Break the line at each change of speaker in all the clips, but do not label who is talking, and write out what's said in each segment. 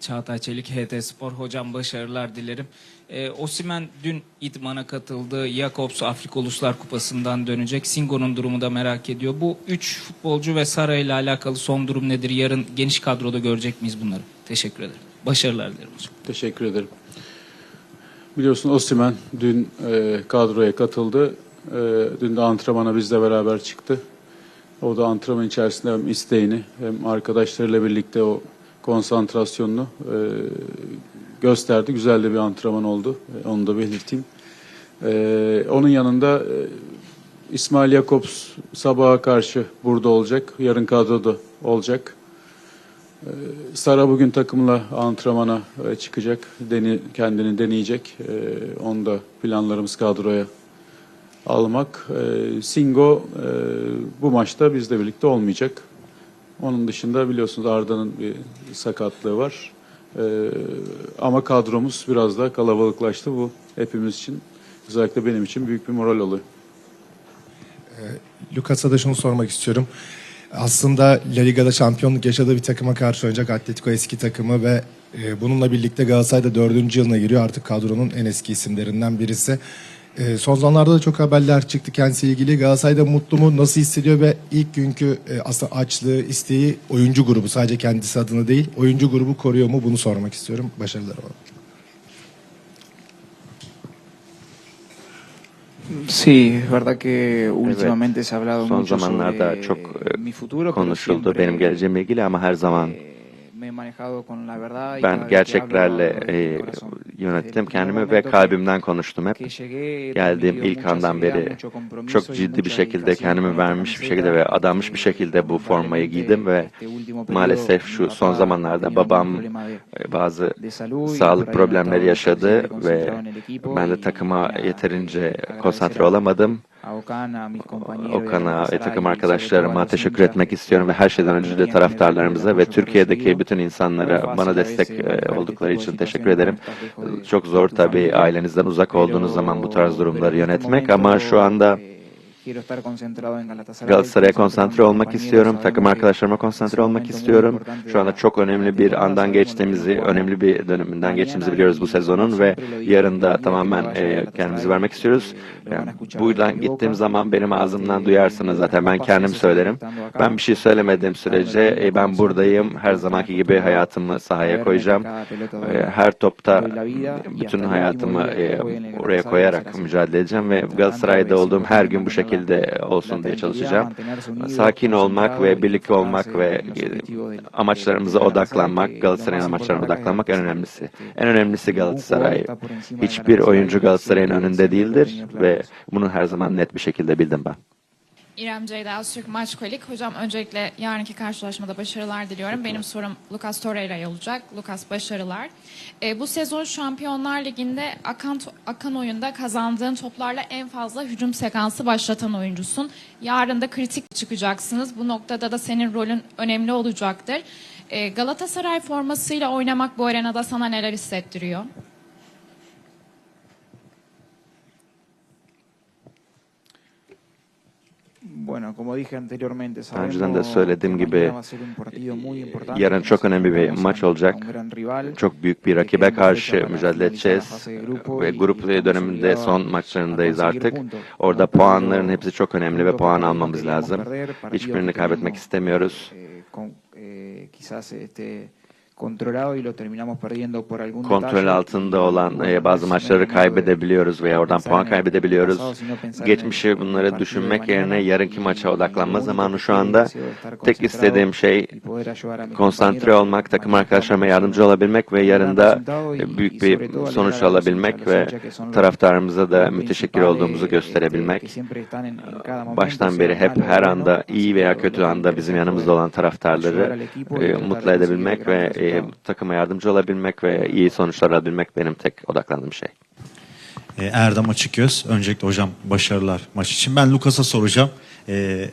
Çağatay Çelik, HT Spor. Hocam başarılar dilerim. Ee, Osimen dün idmana katıldı. Jakobs Afrika Uluslar Kupası'ndan dönecek. Singo'nun durumu da merak ediyor. Bu üç futbolcu ve Sara ile alakalı son durum nedir? Yarın geniş kadroda görecek miyiz bunları? Teşekkür ederim. Başarılar dilerim hocam.
Teşekkür ederim. Biliyorsun Osimhen dün e, kadroya katıldı. E, dün de antrenmana bizle beraber çıktı. O da antrenman içerisinde hem isteğini hem arkadaşlarıyla birlikte o konsantrasyonunu e, gösterdi. Güzel de bir antrenman oldu. E, onu da belirteyim. E, onun yanında e, İsmail Jakobs sabaha karşı burada olacak. Yarın kadroda olacak. Sara bugün takımla antrenmana e, çıkacak. Deni, kendini deneyecek. E, Onu da planlarımız kadroya almak. E, Singo e, bu maçta bizle birlikte olmayacak. Onun dışında biliyorsunuz Arda'nın bir sakatlığı var. E, Ama kadromuz biraz daha kalabalıklaştı. Bu hepimiz için özellikle benim için büyük bir moral oluyor.
Lucas'a da şunu sormak istiyorum. Aslında La Liga'da şampiyonluk yaşadığı bir takıma karşı oynayacak Atletico eski takımı ve e, bununla birlikte Galatasaray'da dördüncü yılına giriyor. Artık kadronun en eski isimlerinden birisi. E, son zamanlarda da çok haberler çıktı kendisiyle ilgili. Galatasaray'da mutlu mu, nasıl hissediyor ve ilk günkü e, aslında açlığı, isteği oyuncu grubu sadece kendisi adına değil, oyuncu grubu koruyor mu bunu sormak istiyorum. Başarılar olsun.
Sí, es verdad que últimamente se ha hablado
Son
mucho
zamanlarda
sobre
çok e,
mi futuro, siempre,
benim geleceğimle ilgili ama her zaman
eh,
ben gerçeklerle
desde
e, yönettim
el
kendimi ve kalbimden konuştum hep. Geldiğim ilk andan beri çok ciddi bir şekilde kendimi vermiş bir şekilde ve adanmış bir şekilde bu formayı giydim ve maalesef şu son zamanlarda babam e, bazı sağlık problemleri yaşadı ve ben de takıma yeterince
eh,
konsantre olamadım. Okan'a, e,
Galatasaray
takım arkadaşlarıma teşekkür etmek istiyorum ve her şeyden önce de taraftarlarımıza ve Türkiye'deki bütün insanlara bana destek e, oldukları için teşekkür ederim. Çok zor tabii ailenizden uzak olduğunuz zaman bu tarz durumları yönetmek ama şu anda Galatasaray'a konsantre olmak istiyorum. Takım arkadaşlarıma konsantre olmak istiyorum. Şu anda çok önemli bir andan geçtiğimizi, önemli bir döneminden geçtiğimizi biliyoruz bu sezonun ve yarın da tamamen e, kendimizi vermek istiyoruz. Yani buradan gittiğim zaman benim ağzımdan
Eh,
duyarsınız zaten. Ben kendim söylerim. Ben bir şey söylemediğim sürece e, ben buradayım. Her zamanki gibi hayatımı sahaya koyacağım. E, Her topta bütün hayatımı e, oraya koyarak mücadele edeceğim ve Galatasaray'da olduğum her gün bu şekilde olsun diye çalışacağım. Sakin olmak ve birlikte olmak ve amaçlarımıza odaklanmak, Galatasaray'ın amaçlarına odaklanmak en önemlisi. En önemlisi Galatasaray. Hiçbir oyuncu Galatasaray'ın önünde değildir ve bunu her zaman net bir şekilde bildim ben.
İrem Ceyda Öztürk Maç Kolik. Hocam öncelikle yarınki karşılaşmada başarılar diliyorum. Benim sorum Lucas Torreira'ya olacak. Lucas başarılar. E, bu sezon Şampiyonlar Ligi'nde akan, akan oyunda kazandığın toplarla en fazla hücum sekansı başlatan oyuncusun. Yarın da kritik çıkacaksınız. Bu noktada da senin rolün önemli olacaktır. E, Galatasaray formasıyla oynamak bu arenada sana neler hissettiriyor?
Daha önceden de söylediğim gibi yarın çok önemli bir maç olacak. Çok büyük bir rakibe karşı mücadele edeceğiz ve grup döneminde son maçlarındayız artık. Orada puanların hepsi çok önemli ve puan almamız lazım. Hiçbirini kaybetmek istemiyoruz. Kontrol altında olan e, bazı maçları kaybedebiliyoruz veya oradan puan kaybedebiliyoruz. Geçmişi bunları düşünmek yerine yarınki maça odaklanma zamanı şu anda. Tek istediğim şey konsantre olmak, takım arkadaşlarıma yardımcı olabilmek ve
un
yarın
gran
da
resultado y-
e, büyük bir sonuç alabilmek ve taraftarımıza da müteşekkir olduğumuzu gösterebilmek. Baştan beri hep her anda iyi veya kötü anda bizim yanımızda olan taraftarları e, mutlu edebilmek ve e,
resultados.
takıma yardımcı olabilmek ve iyi sonuçlar alabilmek benim tek odaklandığım şey.
E, Erdem Açıköz. Öncelikle hocam başarılar maç için. Ben Lucas'a soracağım. E,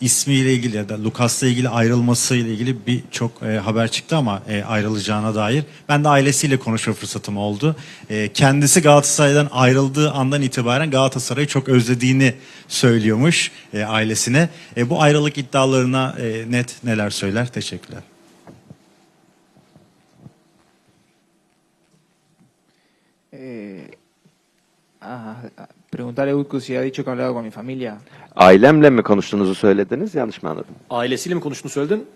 ismiyle ilgili ya da Lucas'la ilgili ayrılmasıyla ilgili birçok e, haber çıktı ama e, ayrılacağına dair. Ben de ailesiyle konuşma fırsatım oldu. E, kendisi Galatasaray'dan ayrıldığı andan itibaren Galatasaray'ı çok özlediğini söylüyormuş e, ailesine. E, bu ayrılık iddialarına e, net neler söyler? Teşekkürler.
A- a preguntarle a Utku si ha dicho que ha hablado con mi familia.
Ailemle mi konuştuğunuzu söylediniz? Yanlış mı anladım?
Ailesiyle mi konuştuğunu söyledin?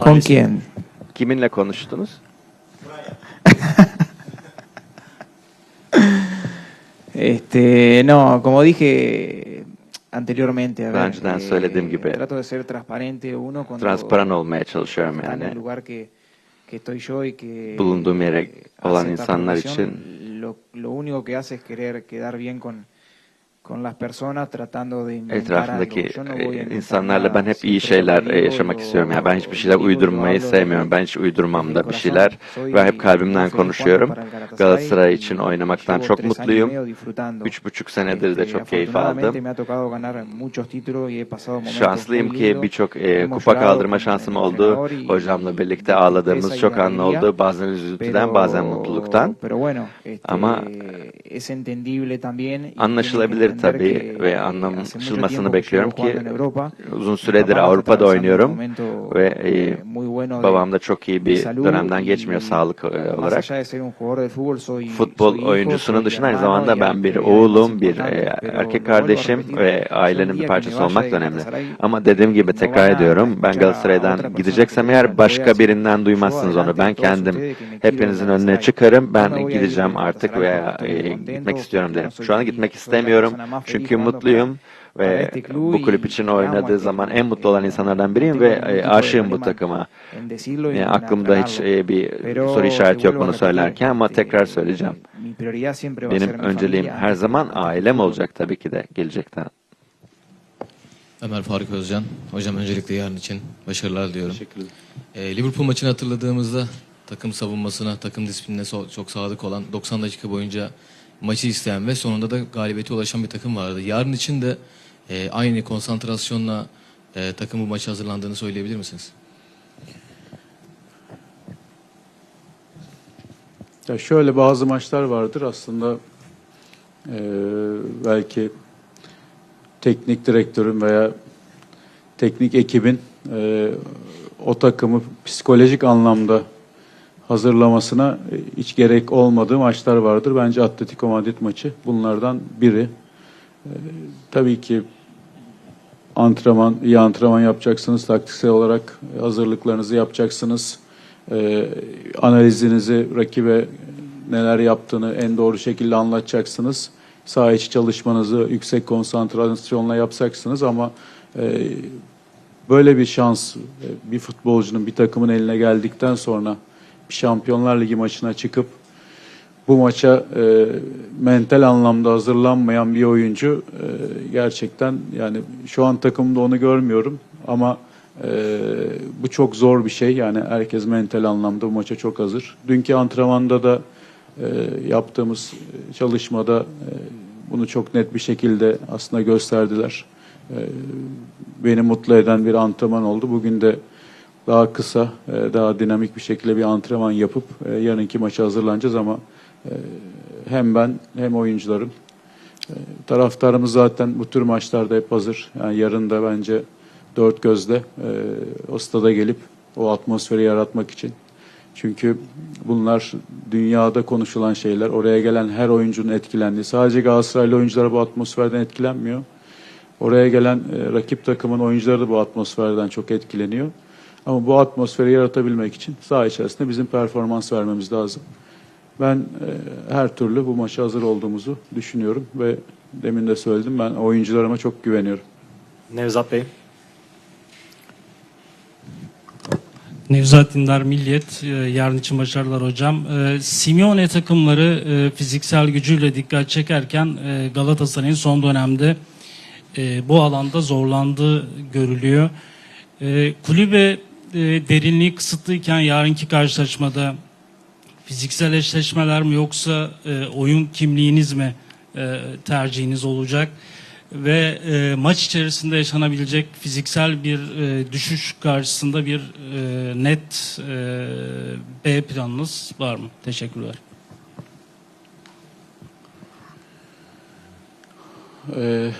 ¿Con quién?
Kiminle konuştunuz?
Este, no, como dije anteriormente, a ver,
önceden
eh,
söylediğim gibi
trato de ser transparente uno cuando
Transparan olmaya çalışıyorum
está en el
yani.
lugar que,
Bulunduğum yere
eh,
olan insanlar için
lo, lo único que hace es querer quedar bien con
Etrafındaki insanlarla ben hep iyi şeyler yaşamak istiyorum. Yani ben hiçbir şeyler uydurmayı sevmiyorum. Ben hiç uydurmam da bir şeyler ve hep kalbimden konuşuyorum. Galatasaray için oynamaktan çok mutluyum. Üç buçuk senedir de çok keyif aldım. Şanslıyım ki birçok e,
Hemos
kupa kaldırma şansım oldu. Hocamla birlikte ağladığımız çok an oldu. Bazen üzüntüden, bazen mutluluktan. Ama anlaşılabilir tabii ve
mucho
anlaşılmasını bekliyorum ki uzun süredir Avrupa'da oynuyorum ve
eh,
e, babam da çok iyi bir dönemden geçmiyor sağlık e, olarak. Futbol oyuncusunun dışında aynı zamanda ben bir oğlum, bir e, erkek kardeşim ve ailenin bir parçası olmak da önemli. Ama dediğim gibi tekrar ediyorum ben Galatasaray'dan gideceksem eğer başka
"Voy a
birinden duymazsınız onu. Ben kendim hepinizin önüne çıkarım. Ben gideceğim
de
artık veya e, gitmek istiyorum derim. Şu an gitmek istemiyorum çünkü mutluyum ve bu kulüp için oynadığı zaman en mutlu olan insanlardan biriyim ve e, aşığım bu takıma. Yani aklımda hiç e, bir soru işareti yok bunu söylerken ama tekrar söyleyeceğim. Benim önceliğim her zaman ailem olacak tabii ki de gelecekten.
Ömer Faruk Özcan. Hocam öncelikle yarın için başarılar diliyorum.
Teşekkür ederim.
Ee, Liverpool maçını hatırladığımızda takım savunmasına, takım disiplinine so- çok sadık olan 90 dakika boyunca maçı isteyen ve sonunda da galibiyete ulaşan bir takım vardı. Yarın için de e, aynı konsantrasyonla e, takım bu maça hazırlandığını söyleyebilir misiniz?
Ya şöyle bazı maçlar vardır aslında eee, belki teknik direktörün veya teknik ekibin eee, o takımı psikolojik anlamda hazırlamasına e, hiç gerek olmadığı maçlar vardır. Bence Atletico Madrid maçı bunlardan biri. Eee, tabii ki antrenman, iyi antrenman yapacaksınız. Taktiksel olarak hazırlıklarınızı yapacaksınız. Ee, analizinizi rakibe neler yaptığını en doğru şekilde anlatacaksınız. Saha içi çalışmanızı yüksek konsantrasyonla yapacaksınız ama e, böyle bir şans e, bir futbolcunun bir takımın eline geldikten sonra Şampiyonlar Ligi maçına çıkıp bu maça e, mental anlamda hazırlanmayan bir oyuncu e, gerçekten yani şu an takımda onu görmüyorum ama e, bu çok zor bir şey yani herkes mental anlamda bu maça çok hazır. Dünkü antrenmanda da e, yaptığımız çalışmada e, bunu çok net bir şekilde aslında gösterdiler. E, beni mutlu eden bir antrenman oldu. Bugün de daha kısa, e, daha dinamik bir şekilde bir antrenman yapıp e, yarınki maça hazırlanacağız ama e, hem ben hem oyuncularım taraftarımız zaten bu tür maçlarda hep hazır. Yani yarın da bence dört gözle o stada gelip o atmosferi yaratmak için. Çünkü bunlar dünyada konuşulan şeyler. Oraya gelen her oyuncunun etkilendiği. Sadece Galatasaraylı oyuncular bu atmosferden etkilenmiyor. Oraya gelen rakip takımın oyuncuları da bu atmosferden çok etkileniyor. Ama bu atmosferi yaratabilmek için saha içerisinde bizim performans vermemiz lazım. Ben e, her türlü bu maça hazır olduğumuzu düşünüyorum ve demin de söyledim ben oyuncularıma çok güveniyorum.
Nevzat Bey.
Nevzat Dindar Milliyet, e, yarın için başarılar hocam. E, Simeone takımları e, fiziksel gücüyle dikkat çekerken Galatasaray'ın son dönemde bu alanda zorlandığı görülüyor. Kulübe e, derinliği kısıtlıyken yarınki karşılaşmada fiziksel eşleşmeler mi yoksa e, oyun kimliğiniz mi e, tercihiniz olacak? Ve e, maç içerisinde yaşanabilecek fiziksel bir e, düşüş karşısında bir e, net e, B planınız var mı? Teşekkürler.
Ee,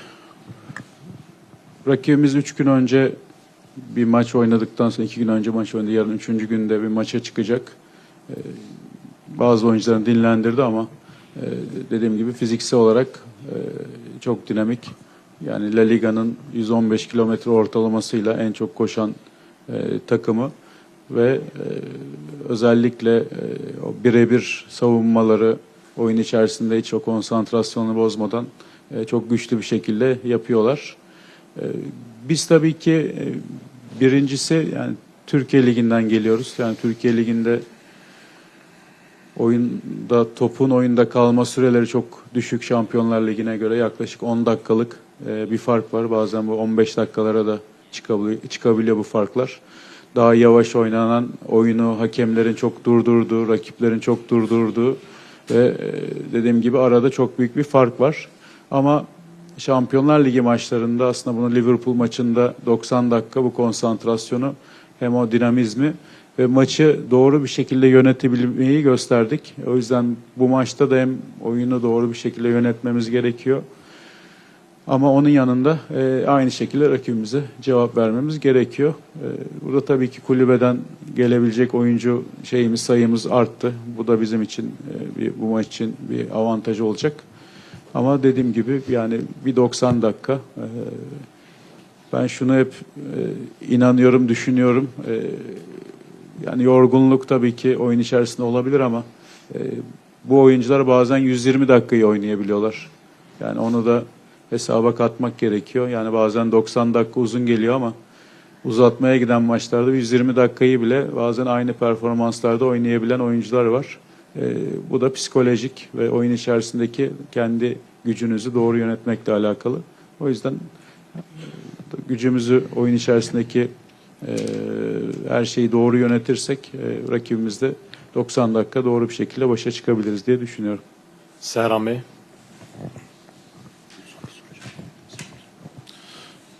rakibimiz üç gün önce bir maç oynadıktan sonra iki gün önce maç oynadı. Yarın üçüncü günde bir maça çıkacak. Ee, bazı oyuncularını dinlendirdi ama e, dediğim gibi fiziksel olarak e, çok dinamik. Yani La Liga'nın 115 kilometre ortalamasıyla en çok koşan e, takımı ve özellikle birebir savunmaları oyun içerisinde hiç o konsantrasyonu bozmadan çok güçlü bir şekilde yapıyorlar. Biz tabii ki birincisi yani Türkiye Ligi'nden geliyoruz. Yani Türkiye Ligi'nde oyunda topun oyunda kalma süreleri çok düşük Şampiyonlar Ligi'ne göre yaklaşık 10 dakikalık e, bir fark var. Bazen bu 15 dakikalara da çıkabiliyor, çıkabiliyor bu farklar. Daha yavaş oynanan oyunu hakemlerin çok durdurduğu, rakiplerin çok durdurduğu ve e, dediğim gibi arada çok büyük bir fark var. Ama Şampiyonlar Ligi maçlarında aslında bunu Liverpool maçında 90 dakika bu konsantrasyonu hem o dinamizmi ve maçı doğru bir şekilde yönetebilmeyi gösterdik. O yüzden bu maçta da hem oyunu doğru bir şekilde yönetmemiz gerekiyor. Ama onun yanında e, aynı şekilde rakibimize cevap vermemiz gerekiyor. E, burada tabii ki kulübeden gelebilecek oyuncu şeyimiz sayımız arttı. Bu da bizim için e, bir, bu maç için bir avantaj olacak. Ama dediğim gibi yani bir 90 dakika e, ben şunu hep e, inanıyorum, düşünüyorum. E, yani yorgunluk tabii ki oyun içerisinde olabilir ama bu oyuncular bazen 120 dakikayı oynayabiliyorlar. Yani onu da hesaba katmak gerekiyor. Yani bazen 90 dakika uzun geliyor ama uzatmaya giden maçlarda 120 dakikayı bile bazen aynı performanslarda oynayabilen oyuncular var. E, bu da psikolojik ve oyun içerisindeki kendi gücünüzü doğru yönetmekle alakalı. O yüzden e, gücümüzü oyun içerisindeki e, her şeyi doğru yönetirsek e, rakibimizde 90 dakika doğru bir şekilde başa çıkabiliriz diye düşünüyorum.
Serhan Bey.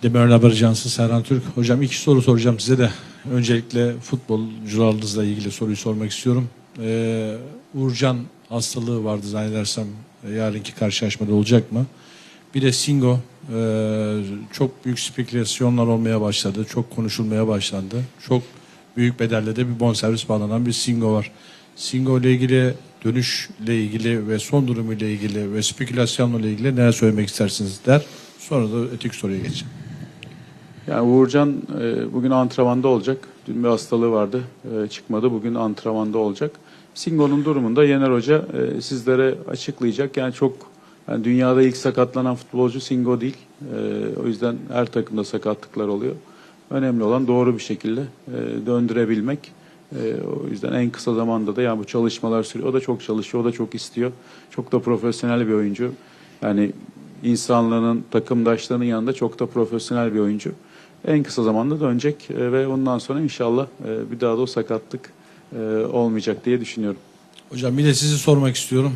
Demirel Haber Ajansı Serhan Türk. Hocam iki soru soracağım size de. Öncelikle futbolcularınızla ilgili soruyu sormak istiyorum. Ee, Uğurcan hastalığı vardı zannedersem e, yarınki karşılaşmada olacak mı? Bir de Singo e, çok büyük spekülasyonlar olmaya başladı. Çok konuşulmaya başlandı. Çok büyük bedelle de bir bonservis bağlanan bir Singo var. Singo ile ilgili dönüşle ilgili ve son durumu ile ilgili ve spekülasyonla ilgili neler söylemek istersiniz der. Sonra da etik soruya geçeceğim.
Yani Uğurcan e, bugün antrenmanda olacak. Dün bir hastalığı vardı. E, çıkmadı. Bugün antrenmanda olacak. Singo'nun durumunda Yener Hoca e, sizlere açıklayacak. Yani çok yani dünyada ilk sakatlanan futbolcu Singo değil. E, o yüzden her takımda sakatlıklar oluyor. Önemli olan doğru bir şekilde e, döndürebilmek. E, o yüzden en kısa zamanda da yani bu çalışmalar sürüyor. O da çok çalışıyor, o da çok istiyor. Çok da profesyonel bir oyuncu. Yani insanlığının, takımdaşlarının yanında çok da profesyonel bir oyuncu. En kısa zamanda dönecek e, ve ondan sonra inşallah e, bir daha da o sakatlık e, olmayacak diye düşünüyorum.
Hocam bir de sizi sormak istiyorum.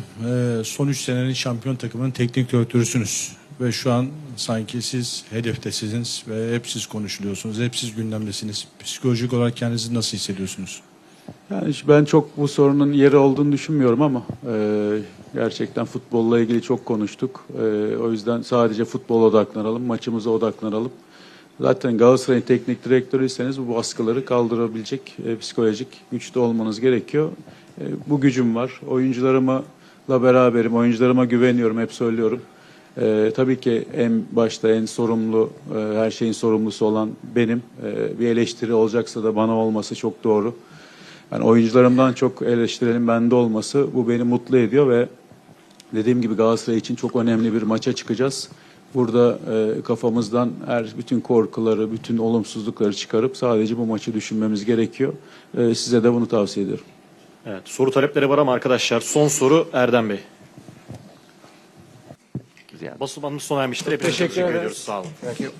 Son 3 senenin şampiyon takımının teknik direktörüsünüz. Ve şu an sanki siz hedeftesiniz ve hep siz konuşuluyorsunuz, hep siz gündemdesiniz. Psikolojik olarak kendinizi nasıl hissediyorsunuz?
Yani ben çok bu sorunun yeri olduğunu düşünmüyorum ama e, gerçekten futbolla ilgili çok konuştuk. E, o yüzden sadece futbola odaklanalım, maçımıza odaklanalım. Zaten Galatasaray'ın teknik direktörüyseniz bu baskıları kaldırabilecek e, psikolojik güçte olmanız gerekiyor. E, bu gücüm var. Oyuncularımla beraberim, oyuncularıma güveniyorum, hep söylüyorum. E, tabii ki en başta en sorumlu, e, her şeyin sorumlusu olan benim. E, bir eleştiri olacaksa da bana olması çok doğru. Yani oyuncularımdan çok eleştirenin bende olması bu beni mutlu ediyor ve dediğim gibi Galatasaray için çok önemli bir maça çıkacağız. Burada e, kafamızdan her bütün korkuları, bütün olumsuzlukları çıkarıp sadece bu maçı düşünmemiz gerekiyor. E, size de bunu tavsiye ediyorum.
Evet, soru talepleri var ama arkadaşlar son soru Erdem Bey.
Ziyan.
Basılmanın sona ermiştir. Hepinize teşekkür, ediyoruz. Sağ olun.
Gracias.